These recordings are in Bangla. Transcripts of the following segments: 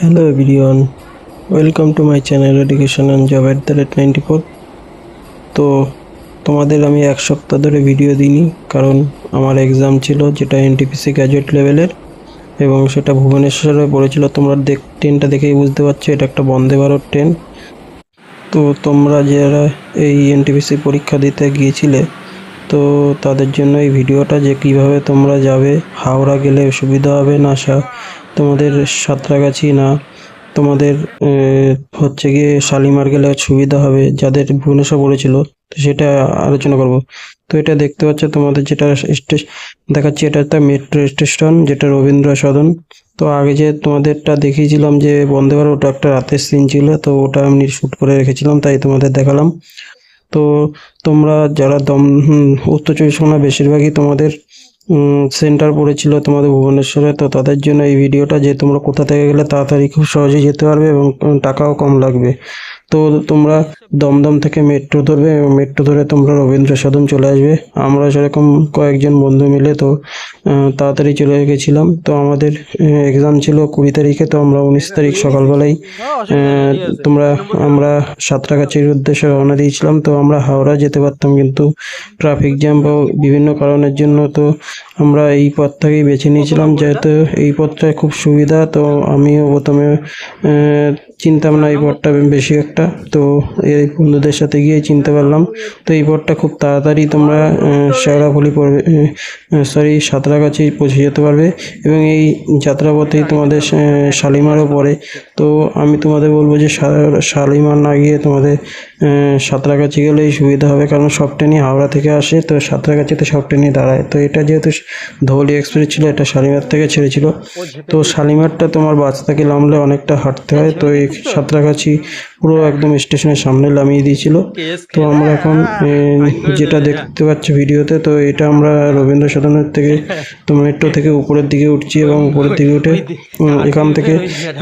Hello everyone, welcome to my channel Education and Job at the rate 94 তো তোমাদের আমি এক সপ্তাহ ধরে ভিডিও দিইনি কারণ আমার এক্সাম ছিল যেটা এনটিপিসি গ্র্যাজুয়েট লেভেলের এবং সেটা ভুবনেশ্বরে পড়েছিল। তোমরা দেখ ট্রেনটা দেখেই বুঝতে পারছ এটা একটা বন্দে ভারত ট্রেন তো তোমরা যারা এই এনটিপিসি পরীক্ষা দিতে গিয়েছিলে তো তাদের জন্য এই ভিডিওটা যে কীভাবে তোমরা যাবে হাওড়া গেলে সুবিধা হবে না তোমাদের সাঁতরাগাছি না, তোমাদের হচ্ছে গিয়ে শালিমার গেলে সুবিধা হবে, যাদের ভুবনেশ্বর পড়েছিল তো সেটা আলোচনা করব। তো এটা দেখতে পাচ্ছ, তোমাদের যেটা দেখাচ্ছি, এটা একটা মেট্রো স্টেশন, যেটা রবীন্দ্র সদন। তো আগে যে তোমাদেরটা দেখিয়েছিলাম যে বন্দে ভারত, ওটা একটা রাতের সিন ছিল, তো ওটা আমি শ্যুট করে রেখেছিলাম, তাই তোমাদের দেখালাম। তো তোমরা যারা দম উত্তর চব্বিশ পরগনা বেশিরভাগই তোমাদের সেন্টার পড়েছিল তোমাদের ভুবনেশ্বরে, তো তাদের জন্য এই ভিডিওটা যে তোমরা কোথা থেকে গেলে তাড়াতাড়ি খুব সহজেই যেতে পারবে এবং টাকাও কম লাগবে। তো তোমরা দমদম থেকে মেট্রো ধরবে এবং মেট্রো ধরে তোমরা রবীন্দ্র সদন চলে আসবে। আমরা সেরকম কয়েকজন বন্ধু মিলে তো তাড়াতাড়ি চলে গেছিলাম। তো আমাদের এক্সাম ছিল কুড়ি তারিখে, তো আমরা উনিশ তারিখ সকালবেলায় তোমরা, আমরা সাঁতরাগাছির উদ্দেশ্যে রওনা দিয়েছিলাম। তো আমরা হাওড়া যেতে পারতাম কিন্তু ট্রাফিক জ্যাম বা বিভিন্ন কারণের জন্য তো আমরা এই পথটাকেই বেছে নিয়েছিলাম। যেহেতু এই পথটা খুব সুবিধা, তো আমিও প্রথমে চিনতাম না এই পথটা বেশি একটা। তো এই বন্ধুদের সাথে গিয়ে চিনতে পারলাম। তো এই পথটা খুব তাড়াতাড়ি তোমরা শেওড়াফুলি পড়বে সরি সাঁতরাগাছি পৌঁছে যেতে পারবে। এবং এই যাত্রাপথেই তোমাদের শালিমারও পড়ে। তো আমি তোমাদের বলব যে শালিমার না গিয়ে তোমাদের সাঁতরাগাছি গেলেই সুবিধা হবে। কারণ সব ট্রেনই হাওড়া থেকে আসে, তো সাঁতরাগাছিতে সব ট্রেনই দাঁড়ায়। তো এটা যেহেতু ধৌলি এক্সপ্রেস ছিল, এটা শালিমার থেকে ছেড়েছিল। তো শালিমারটা তোমার বাস থেকে নামলে অনেকটা হাঁটতে হয়। তো এই সাঁতরাগাছি পুরো একদম স্টেশনের সামনে নামিয়ে দিয়েছিল। তো আমরা এখন যেটা দেখতে পাচ্ছি ভিডিওতে, তো এটা আমরা রবীন্দ্র সদনের থেকে, তো মেট্রো থেকে উপরের দিকে উঠছি এবং উপরের দিকে উঠে এখান থেকে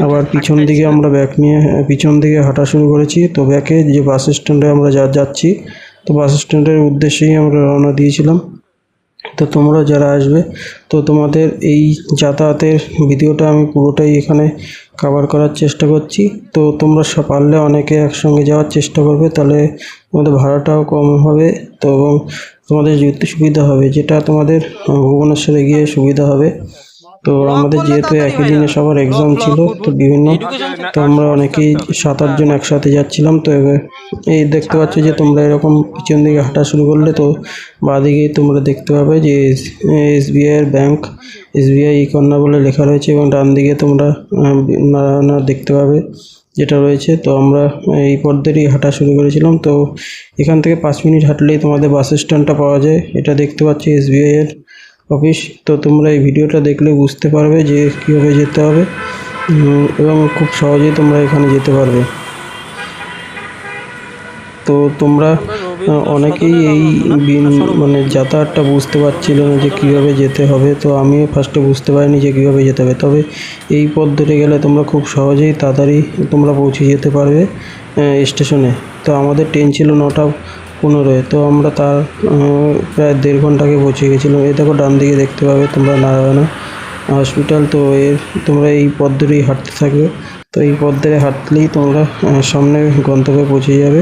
আবার পিছন দিকে আমরা ব্যাক নিয়ে, পিছন দিকে হাঁটা শুরু করেছি। তো ব্যাকে যে বাস স্ট্যান্ডে আমরা যা, যাচ্ছি, তো বাস স্ট্যান্ডের উদ্দেশ্যেই আমরা রওনা দিয়েছিলাম। তো তোমরা যারা আসবে, তো তোমাদের এই যাতায়াতের ভিডিওটা আমি পুরোটাই এখানে কভার করার চেষ্টা করছি। তো তোমরা পারলে অনেকে একসঙ্গে যাওয়ার চেষ্টা করবে, তাহলে তোমাদের ভাড়াটাও কম হবে। তো এবং তোমাদের যেতে সুবিধা হবে, যেটা তোমাদের ভুবনেশ্বরে গিয়ে সুবিধা হবে। তো আমাদের যেহেতু একই দিনে সবার এক্সাম ছিল তো বিভিন্ন তো আমরা অনেকেই সাত আটজন একসাথে যাচ্ছিলাম তো এবার এই দেখতে পাচ্ছ যে তোমরা এরকম পিছন দিকে হাঁটা শুরু করলে তো বাঁদিকেই তোমরা দেখতে পাবে যে এসবিআই এর ব্যাংক এসবিআই ই কন্যা বলে লেখা রয়েছে এবং ডান দিকে তোমরা নারায়ণা দেখতে পাবে যেটা রয়েছে। তো আমরা এই পথদেরই হাঁটা শুরু করেছিলাম তো এখান থেকে পাঁচ মিনিট হাঁটলেই তোমাদের বাস স্ট্যান্ডটা পাওয়া যায়। এটা দেখতে পাচ্ছি এসবিআই এর অফিস, তো তোমরা এই ভিডিওটা দেখলে বুঝতে পারবে যে কীভাবে যেতে হবে। এবং খুব সহজেই তোমরা এখানে যেতে পারবে। তো তোমরা অনেকেই এই মানে যাতায়াতটা বুঝতে পারছিল না যে কীভাবে যেতে হবে। তো আমিও ফার্স্টে বুঝতে পারিনি যে কীভাবে যেতে হবে। তবে এই পথ ধরে গেলে তোমরা খুব সহজেই তাড়াতাড়ি তোমরা পৌঁছে যেতে পারবে স্টেশনে। তো আমাদের ট্রেন ছিল নটা পনেরোয়। তো আমরা তার প্রায় দেড় ঘণ্টা আগে পৌঁছে গেছিলাম। এই দেখো, ডান দিকে দেখতে পাবে তোমরা নারায়ণা হসপিটাল। তো এর তোমরা এই পথ ধরেই হাঁটতে থাকবে। তো এই পথ ধরে হাঁটলেই তোমরা সামনে গন্তব্যে পৌঁছে যাবে।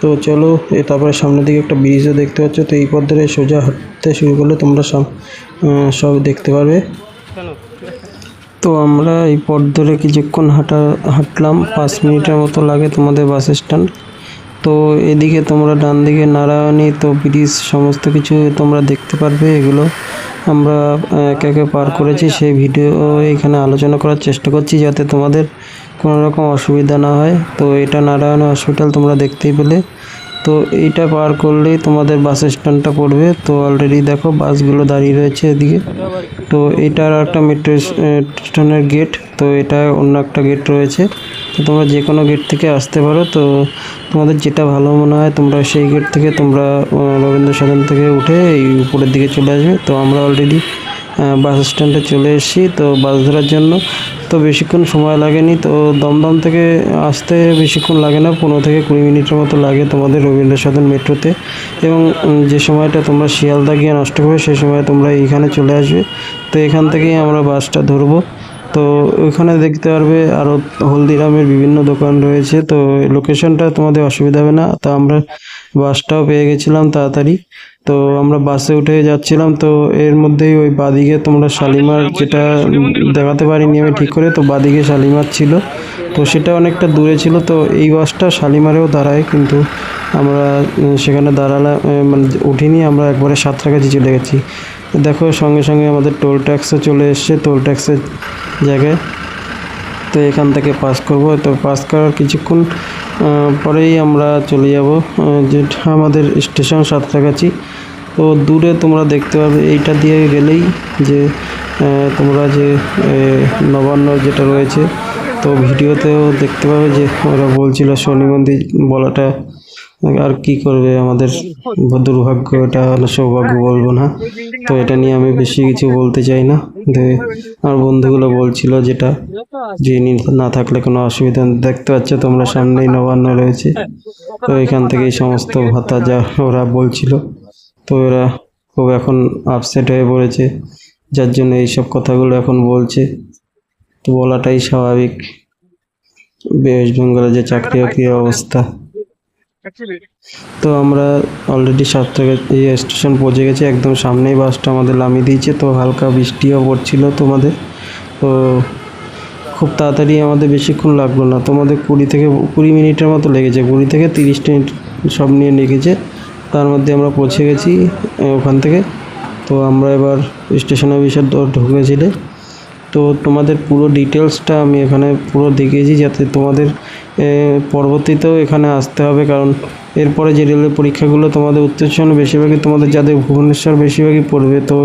তো চলো, এ তারপরে সামনের দিকে একটা ব্রিজও দেখতে পাচ্ছ। তো এই পথ ধরে সোজা হাঁটতে শুরু করলে তোমরা সব দেখতে পারবে। তো আমরা এই পথ ধরে কিছুক্ষণ হাঁটা, হাঁটলাম। পাঁচ মিনিটের মতো লাগে তোমাদের বাস স্ট্যান্ড। তো এদিকে তোমরা ডান দিকে নারায়ণী, তো ব্রিজ সমস্ত কিছু তোমরা দেখতে পারবে, এগুলো আমরা একে একে পার করেছি। সেই ভিডিও এখানে আলোচনা করার চেষ্টা করছি যাতে তোমাদের কোনো রকম অসুবিধা না হয়। তো এটা নারায়ণ হসপিটাল তোমরা দেখতেই পেলে। তো এইটা পার করলেই তোমাদের বাস স্ট্যান্ডটা পড়বে। তো অলরেডি দেখো বাসগুলো দাঁড়িয়ে রয়েছে এদিকে। তো এটার একটা মেট্রো স্টেশনের গেট তো এটা অন্য একটা গেট রয়েছে। তো তোমরা যে কোনো গেট থেকে আসতে পারো, তো তোমাদের যেটা ভালো মনে হয় তোমরা সেই গেট থেকে তোমরা রবীন্দ্র সদন থেকে উঠে এই উপরের দিকে চলে আসবে। তো আমরা অলরেডি বাস স্ট্যান্ডে চলে এসেছি, তো বাস ধরার জন্য। তো বেশিক্ষণ সময় লাগেনি, তো দমদম থেকে আসতে বেশিক্ষণ লাগে না, পনেরো থেকে কুড়ি মিনিটের মতো লাগে তোমাদের রবীন্দ্র সদন মেট্রোতে। এবং যে সময়টা তোমরা শিয়ালদা গিয়ে নষ্ট করবে সেই সময় তোমরা এইখানে চলে আসবে। তো এখান থেকেই আমরা বাসটা ধরবো। তো ওইখানে দেখতে পারবে আরও হলদিরামের বিভিন্ন দোকান রয়েছে। তো লোকেশনটা তোমাদের অসুবিধা হবে না। তো আমরা বাসটাও পেয়ে গেছিলাম তাড়াতাড়ি। তো আমরা বাসে উঠে যাচ্ছিলাম। তো এর মধ্যেই ওই বাদিকে তোমরা শালিমার যেটা দেখাতে পারিনি আমি ঠিক করে। তো বাদিকে শালিমার ছিল। তো সেটা অনেকটা দূরে ছিল। তো এই বাসটা শালিমারেও দাঁড়ায়। কিন্তু আমরা সেখানে দাঁড়ালাম মানে উঠিনি। আমরা একবারে সাঁতরাগাছি চলে গেছি। দেখো, সঙ্গে সঙ্গে আমাদের টোল ট্যাক্সও চলে এসছে। টোল ট্যাক্সের জায়গায় তো এখান থেকে পাস করব। তো পাস করার কিছুক্ষণ পরেই আমরা চলে যাব যেটা আমাদের স্টেশন সাঁতরাগাছি। তো দূরে তোমরা দেখতে পাবে, এইটা দিয়ে গেলেই যে তোমরা যে নবান্ন যেটা রয়েছে, তো ভিডিওতেও দেখতে পাবে যে, ওরা বলছিল শনি মন্দির বলাটা আর কি করবে আমাদের দুর্ভাগ্য, এটা সৌভাগ্য বলব না। তো এটা নিয়ে আমি বেশি কিছু বলতে চাই না। আমার বন্ধুগুলো বলছিল যেটা, যে নি- থাকলে কোনো অসুবিধা দেখতে পাচ্ছ তোমরা সামনেই নবান্ন রয়েছে। তো এখান থেকেই সমস্ত ভাতা যা ওরা বলছিল। তো এরা খুব এখন আপসেট হয়ে পড়েছে। যার জন্য এইসব কথাগুলো এখন বলছে। তো বলাটাই স্বাভাবিক। ওয়েস্ট বেঙ্গলের যে চাকরি বাকরির অবস্থা। তো আমরা অলরেডি সাতটাগাছি স্টেশন পৌঁছে গেছি, একদম সামনেই বাসটা আমাদের নামিয়ে দিয়েছে, তো হালকা বৃষ্টিও পড়ছিল তোমাদের। তো খুব তাড়াতাড়ি আমাদের বেশিক্ষণ লাগল না। তোমাদের কুড়ি থেকে কুড়ি মিনিটের মতো লেগেছে, কুড়ি থেকে তিরিশ মিনিট সব নিয়ে লেগেছে। তার মধ্যে আমরা পৌঁছে গেছি ওখান থেকে। তো আমরা এবার স্টেশন অফিসের ঢুকেছিলে। তো তোমাদের পুরো ডিটেলসটা আমি এখানে পুরো দেখিয়েছি যাতে তোমাদের পরবর্তীতেও এখানে আসতে হবে। কারণ এরপরে যে রেলের পরীক্ষাগুলো তোমাদের উত্তেজনা বেশিরভাগই তোমাদের যাদের ভুবনেশ্বর বেশিরভাগই পড়বে, তো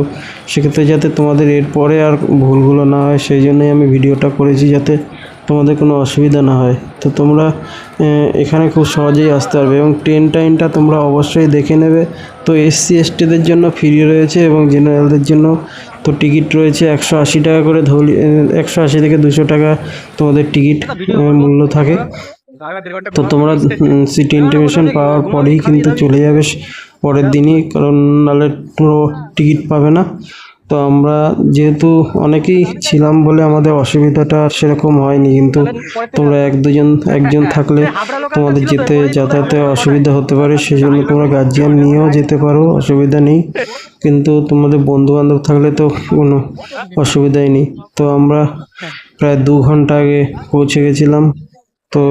সেক্ষেত্রে যাতে তোমাদের এরপরে আর ভুলগুলো না হয়, সেই জন্যই আমি ভিডিওটা করেছি যাতে তোমাদের কোনো অসুবিধা না হয়। তো তোমরা এখানে খুব সহজেই আসতে পারবে এবং ট্রেন টাইমটা তোমরা অবশ্যই দেখে নেবে। তো এসসি এসটিদের জন্য ফ্রি রয়েছে এবং জেনারেলদের জন্য তো টিকিট রয়েছে একশো আশি টাকা করে ধরি একশো আশি থেকে দুশো টাকা তোমাদের টিকিট মূল্য থাকে। তো তোমরা সিটি ইন্টিমেশন পাওয়ার পরেই কিন্তু চলে যাবে পরের দিনই কারণ নাহলে পুরো টিকিট পাবে না। তো আমরা যেহেতু অনেকেই ছিলাম বলে আমাদের অসুবিধাটা সেরকম হয়নি, কিন্তু তোমরা এক দুজন, একজন থাকলে তোমাদের যেতে, যাতায়াতে অসুবিধা হতে পারে সেই জন্য তোমরা গার্জিয়ান নিয়েও যেতে পারো, অসুবিধা নেই। কিন্তু তোমাদের বন্ধু বান্ধব থাকলে তো কোনো অসুবিধাই নেই। তো আমরা প্রায় দু ঘণ্টা আগে পৌঁছে গেছিলাম, তো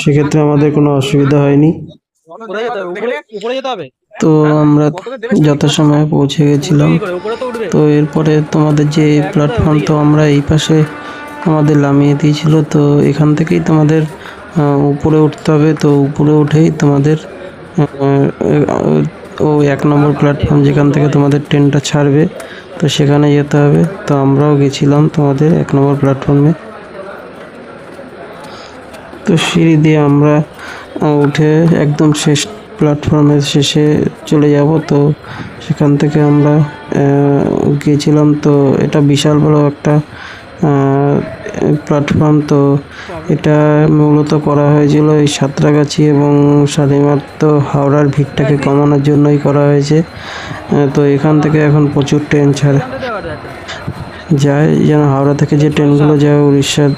সেক্ষেত্রে আমাদের কোনো অসুবিধা হয়নি। উপরে যেতে হবে? তো আমরা যথাসময়ে পৌঁছে গেছিলাম। তো এরপরে তোমাদের যে প্ল্যাটফর্ম তো আমরা এই পাশে আমাদের নামিয়ে দিয়েছিল তো এখান থেকেই তোমাদের উপরে উঠতে হবে। তো উপরে উঠেই তোমাদের ও এক নম্বর প্ল্যাটফর্ম যেখান থেকে তোমাদের ট্রেনটা ছাড়বে তো সেখানে যেতে হবে। তো আমরাও গেছিলাম তোমাদের এক নম্বর প্ল্যাটফর্মে তো সিঁড়ি দিয়ে আমরা উঠে একদম শেষ প্ল্যাটফর্মের শেষে চলে যাব। তো সেখান থেকে আমরা গিয়েছিলাম। তো এটা বিশাল বড় একটা প্ল্যাটফর্ম তো এটা মূলত করা হয়েছিল এই সাঁতরাগাছি এবং শালিমার তো হাওড়ার ভিড়টাকে কমানোর জন্যই করা হয়েছে। তো এখান থেকে এখন প্রচুর ট্রেন ছাড়ে। যায় যেন হাওড়া থেকে যে ট্রেনগুলো যায় উড়িষ্যার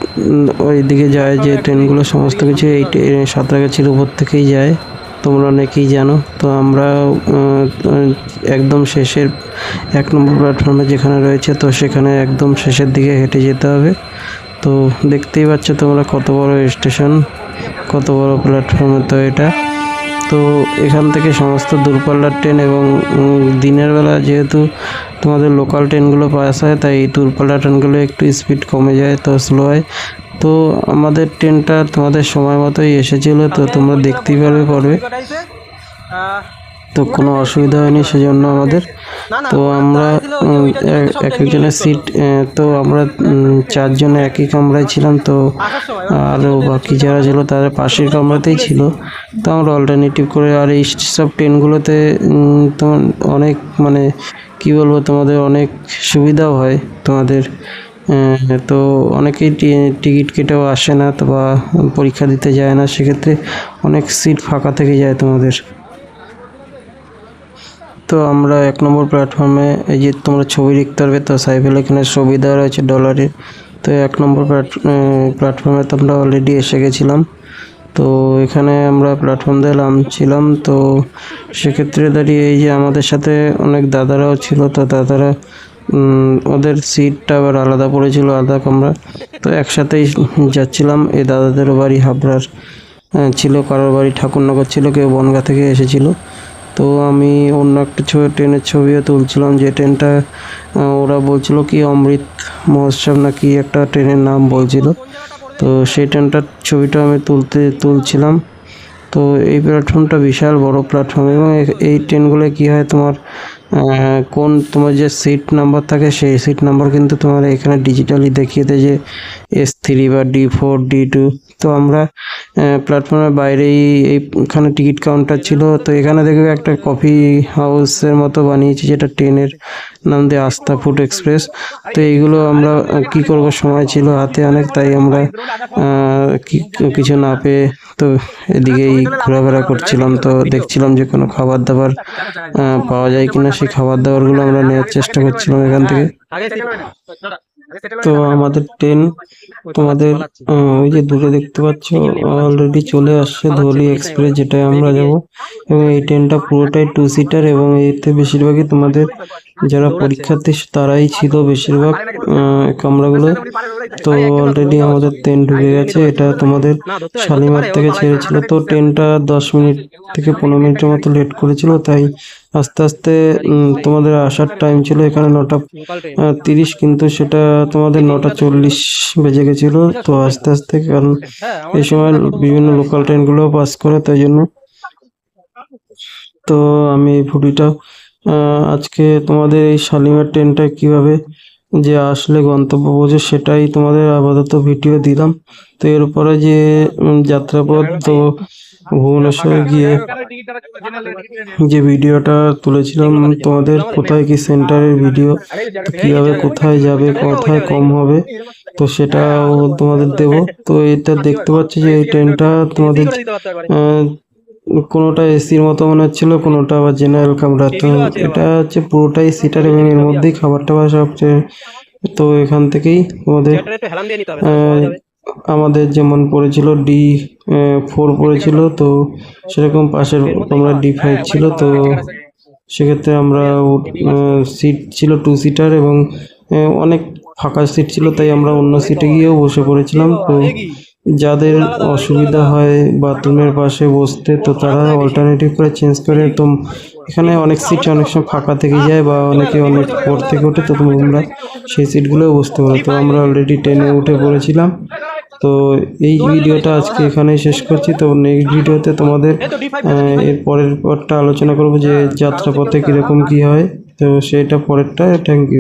ওই দিকে যায় যে ট্রেনগুলো, সমস্ত কিছু এই সাঁতরাগাছির উপর থেকেই যায়। তোমরা অনেকেই জানো। তো আমরা একদম শেষের এক নম্বর প্ল্যাটফর্মে যেখানে রয়েছে, তো সেখানে একদম শেষের দিকে হেঁটে যেতে হবে। তো দেখতেই পাচ্ছ তোমরা কত বড় স্টেশন কত বড় প্ল্যাটফর্মে তো এটা। তো এখান থেকে সমস্ত দূরপাল্লার ট্রেন এবং দিনের বেলা যেহেতু তোমাদের লোকাল ট্রেনগুলো পাস হয়, তাই এই দূরপাল্লার ট্রেনগুলো একটু স্পিড কমে যায়, তো স্লো হয়। তো আমাদের ট্রেনটা তোমাদের সময় মতোই এসেছিল, তো তোমরা দেখতেই পারবে পড়বে তো কোনো অসুবিধা হয়নি সেজন্য আমাদের। তো আমরা এক- এক একজনের সিট তো আমরা চারজনে একই কামরায় ছিলাম, তো আরও বাকি যারা ছিল তারা পাশের কামরাতেই ছিল। তো আমরা অল্টারনেটিভ করে আর এই সব ট্রেনগুলোতে তোমার অনেক মানে কি বলব, তোমাদের অনেক সুবিধাও হয় তোমাদের। তো অনেকেই টিকিট কেটেও আসে না বা পরীক্ষা দিতে যায় না, সেক্ষেত্রে অনেক সিট ফাঁকা থেকে যায় তোমাদের। তো আমরা এক নম্বর প্ল্যাটফর্মে এই যে তোমরা ছবি দেখতে পারবে, তো সাইফেল এখানে দেওয়া রয়েছে ডলারের তো এক নম্বর প্ল্যাটফর্মে তো আমরা অলরেডি এসে গেছিলাম। তো এখানে আমরা প্ল্যাটফর্ম দিয়ে নামছিলাম তো সেক্ষেত্রে দাঁড়িয়ে এই যে আমাদের সাথে অনেক দাদারাও ছিল, তো দাদারা ওদের সিটটা আবার আলাদা পড়েছিল আলাদা কামরা। তো একসাথেই যাচ্ছিলাম এই দাদাদেরও বাড়ি, হাবড়ার ছিল, কারোর বাড়ি, ঠাকুরনগর ছিল, কেউ বনগা থেকে এসেছিল। তো আমি অন্য একটা ছবি, ট্রেনের ছবিও তুলছিলাম, যে ট্রেনটা ওরা বলছিল কি অমৃত মহোৎসব নাকি একটা ট্রেনের নাম বলছিল। তো সেই ট্রেনটার ছবিটা আমি তুলতে, তুলছিলাম। তো এই প্ল্যাটফর্মটা বিশাল বড় প্ল্যাটফর্ম এবং এই ট্রেনগুলো কি হয় তোমার কোন তোমার যে সিট নাম্বার থাকে, সেই সিট নাম্বার কিন্তু তোমার এখানে ডিজিটালি দেখিয়ে দেয় যে এস থ্রি বা ডি ফোর ডি টু তো আমরা প্ল্যাটফর্মের বাইরেই এইখানে টিকিট কাউন্টার ছিল। তো এখানে দেখবে একটা কফি হাউসের মতো বানিয়েছি, যেটা ট্রেনের নাম দিয়ে আস্থা ফুড এক্সপ্রেস তো এইগুলো আমরা কি করব, সময় ছিল হাতে অনেক, তাই আমরা কিছু না পেয়ে তো এদিকেই ঘোরাফেরা করছিলাম তো দেখছিলাম যে কোনো খাবার দাবার পাওয়া যায় কিনা সেই খাবার দাবারগুলো আমরা নেওয়ার চেষ্টা করছিলাম এখান থেকে। তো আমাদের ট্রেন, তোমাদের ওই যে দূরে দেখতে পাচ্ছ অলরেডি চলে আসছে ধলি এক্সপ্রেস যেটায় আমরা যাব। এবং এই ট্রেনটা পুরোটাই টু সিটার এবং এতে বেশিরভাগই তোমাদের যারা পরীক্ষার্থী তারাই ছিল বেশিরভাগ কামরাগুলো। তো অলরেডি আমাদের ট্রেন ঢুকে গেছে। এটা তোমাদের শালিমার থেকে ছেড়েছিল। তো ট্রেনটা দশ মিনিট থেকে পনেরো মিনিটের মতো লেট করেছিল। তাই আস্তে আস্তে তোমাদের আসার টাইম ছিল এখানে নটা তিরিশ কিন্তু সেটা তোমাদের নটা চল্লিশ বেজে গেছিল। তো আস্তে আস্তে কারণ এই সময় বিভিন্ন লোকাল ট্রেনগুলো পাস করে তাই জন্য। তো আমি এই আহ, আজকে তোমাদের এই শালিমার ট্রেনটা কীভাবে যে আসলে গন্তব্য পৌঁছে সেটাই তোমাদের আপাতত ভিডিও দিলাম। তো এরপরে যে যাত্রাপথ, তো ভুবনেশ্বরে গিয়ে যে ভিডিওটা তুলেছিলাম, তোমাদের কোথায় কি সেন্টারের ভিডিও কীভাবে কোথায় যাবে, কোথায় কম হবে, তো সেটাও তোমাদের দেব। তো এটা দেখতে পাচ্ছি যে এই ট্রেনটা তোমাদের কোনোটা এসির মতো মনে হচ্ছিল কোনোটা আবার জেনারেল কামরা তো এটা হচ্ছে পুরোটাই সিটার এবং এর মধ্যেই খাবার টাবার সব তো এখান থেকেই আহ, আমাদের যেমন পড়েছিল ডি ফোর পড়েছিল তো সেরকম পাশের আমরা ডি ফাইভ ছিল তো সেক্ষেত্রে আমরা সিট ছিল টু সিটার এবং অনেক ফাঁকা সিট ছিল তাই আমরা অন্য সিটে গিয়েও বসে পড়েছিলাম তো যাদের অসুবিধা হয় বাথরুমের পাশে বসতে, তো তারা অল্টারনেটিভ করে চেঞ্জ করে তো এখানে অনেক সিট অনেক সময় ফাঁকা থেকে যায় বা অনেকে অনেক পর থেকে ওঠে, তো তোমরা সেই সিটগুলোও বসতে পারো। তো আমরা অলরেডি ট্রেনে উঠে পড়েছিলাম। তো এই ভিডিওটা আজকে এখানেই শেষ করছি। তো নেক্সট ভিডিওতে তোমাদের এর পরের পরটা আলোচনা করব যে যাত্রাপথে কীরকম কী হয়। তো সেটা পরেরটা থ্যাংক ইউ